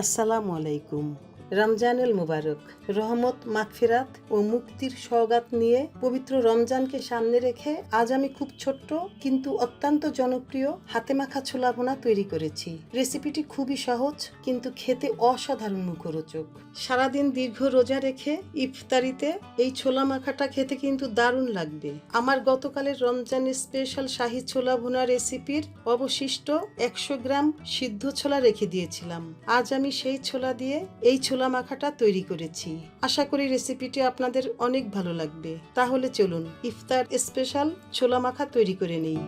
আসসালামু আলাইকুম। রমজানুল মুবারক। রহমত, মাগফিরাত ও মুক্তির সওগাত নিয়ে পবিত্র রমজানকে সামনে রেখে আজ আমি খুব ছোট্ট কিন্তু অত্যন্ত জনপ্রিয় হাতে মাখা ছোলা ভুনা তৈরি করেছি। রেসিপিটি খুবই সহজ কিন্তু খেতে অসাধারণ মুখরোচক। সারাদিন দীর্ঘ রোজা রেখে ইফতারিতে এই ছোলা মাখাটা খেতে কিন্তু দারুণ লাগবে। আমার গতকালের রমজানের স্পেশাল শাহী ছোলা ভুনা রেসিপির অবশিষ্ট একশো গ্রাম সিদ্ধ ছোলা রেখে দিয়েছিলাম। আজ আমি সেই ছোলা দিয়ে এই ছোলা মাখাটা তৈরি করেছি। আশা করি রেসিপিটি আপনাদের অনেক ভালো লাগবে। তাহলে চলুন ইফতার স্পেশাল ছোলা মাখা তৈরি করে নেই।